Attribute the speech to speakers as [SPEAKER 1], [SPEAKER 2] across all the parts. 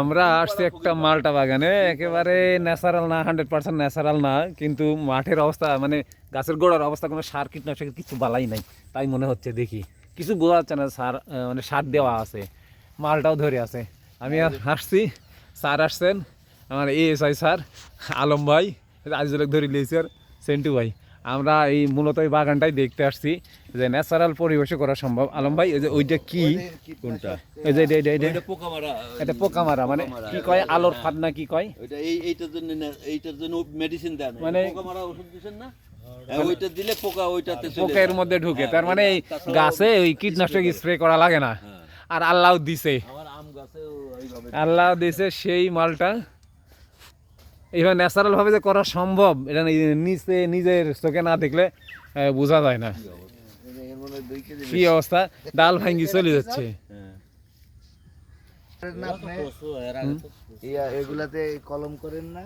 [SPEAKER 1] আমরা আসছি একটা মালটা বাগানে, একেবারে ন্যাচারাল না হান্ড্রেড পার্সেন্ট ন্যাচারাল না, কিন্তু মাঠের অবস্থা মানে গাছের গোড়ার অবস্থা, কোনো সার কীটনাশকের কিছু বালাই নাই, তাই মনে হচ্ছে দেখি। কিছু বোঝা যাচ্ছে না সার মানে সার দেওয়া আছে, মালটাও ধরে আছে। আমি আসছি, স্যার আসছেন, আমার এএসআই স্যার, আলম ভাই আজিজুল ধরে লিয়েছি আর সেন্টু ভাই। আমরা এই মূলত এই বাগানটাই দেখতে আসছি যে ন্যাচারাল পরিবেশে করা সম্ভব। আলম ভাই ওই যে ওইটা কি?
[SPEAKER 2] কোনটা?
[SPEAKER 1] এই যে এটা- এটা- এটা-
[SPEAKER 2] এটা পোকা মারা
[SPEAKER 1] এটা পোকা মারা মানে কি কয়? আলোর ফাঁদ না কি কয়?
[SPEAKER 2] ওইটা এই এইটার জন্য এইটার জন্য মেডিসিন দেন
[SPEAKER 1] মানে-
[SPEAKER 2] মানে পোকা মারা ওষুধ দিছেন না? হ্যাঁ, ওইটা দিলে পোকা ওইটাতে চলে
[SPEAKER 1] পোকের মধ্যে ঢুকে।
[SPEAKER 2] হ্যাঁ,
[SPEAKER 1] তার মানে এই গাছে ওই কীটনাশক স্প্রে করা লাগে না।
[SPEAKER 2] হ্যাঁ।
[SPEAKER 1] আর আল্লাহ দিছে।
[SPEAKER 2] আমার আম গাছে এইভাবে
[SPEAKER 1] আল্লাহ দিছে সেই মালটা। এইভাবে ন্যাচারাল ভাবে যে করা সম্ভব এটা নিচে নিজের চোখে না দেখলে বোঝা যায় না। কি অবস্থা? ডাল ভাঙ্গি চলে যাচ্ছে।
[SPEAKER 2] এগুলাতে কলম করেন না?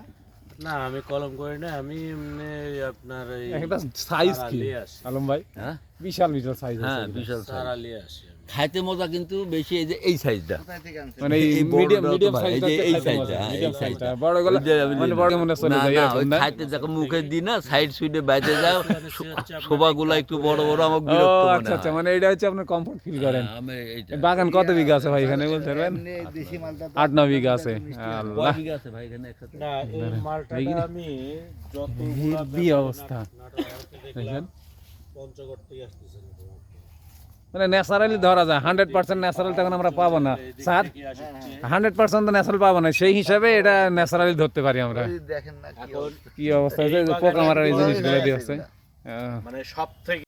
[SPEAKER 3] না আমি কলম করি না আমি এমনি আপনার
[SPEAKER 1] সাইজ কি? আলম ভাই?
[SPEAKER 2] হ্যাঁ?
[SPEAKER 1] বিশাল বিশাল সাইজ
[SPEAKER 2] হ্যাঁ বিশাল। খাইতে মজা কিন্তু বেশি এই যে এই সাইজটা?
[SPEAKER 1] মানে
[SPEAKER 2] এই
[SPEAKER 1] মিডিয়াম মিডিয়াম
[SPEAKER 2] ভাই, এই
[SPEAKER 1] সাইজটা
[SPEAKER 2] যে এই সাইজটা, এই। বড়গুলো
[SPEAKER 1] মানে বড় মনে চলে
[SPEAKER 2] না,
[SPEAKER 1] যায়
[SPEAKER 2] না? খাইতে যখন মুখে দিই না সাইড সুইডে বাইতে যাও
[SPEAKER 3] আপনার
[SPEAKER 2] একটু বড় বড় আমার বিরক্ত মনে
[SPEAKER 1] আচ্ছা আচ্ছা মানে এটা হচ্ছে আপনার কমফোর্ট ফিল করেন।
[SPEAKER 2] হ্যাঁ,
[SPEAKER 1] বাগান কত বিঘা আছে ভাই এখানে বলতে পারবেন? আট ন বিঘা আছে। আল্লাহ।
[SPEAKER 2] বিঘা আছে ভাই এখানে একসাথে
[SPEAKER 3] না এই মালটা আমি যত
[SPEAKER 1] অবস্থা। দেখেন।
[SPEAKER 3] পঞ্চগড় থেকে আসতেছে
[SPEAKER 1] মানে ন্যাচারালি ধরা যায়। হান্ড্রেড পার্সেন্ট ন্যাচারাল তখন আমরা পাবো না। স্যার হান্ড্রেড পার্সেন্ট তো ন্যাচারাল পাবো না। সেই হিসাবে এটা ন্যাচারালি ধরতে পারি আমরা।
[SPEAKER 2] দেখেন না কি
[SPEAKER 3] এখন
[SPEAKER 1] অবস্থা? পোকা মারার এই জিনিসগুলো দিয়ে হচ্ছে
[SPEAKER 3] মানে সব থেকে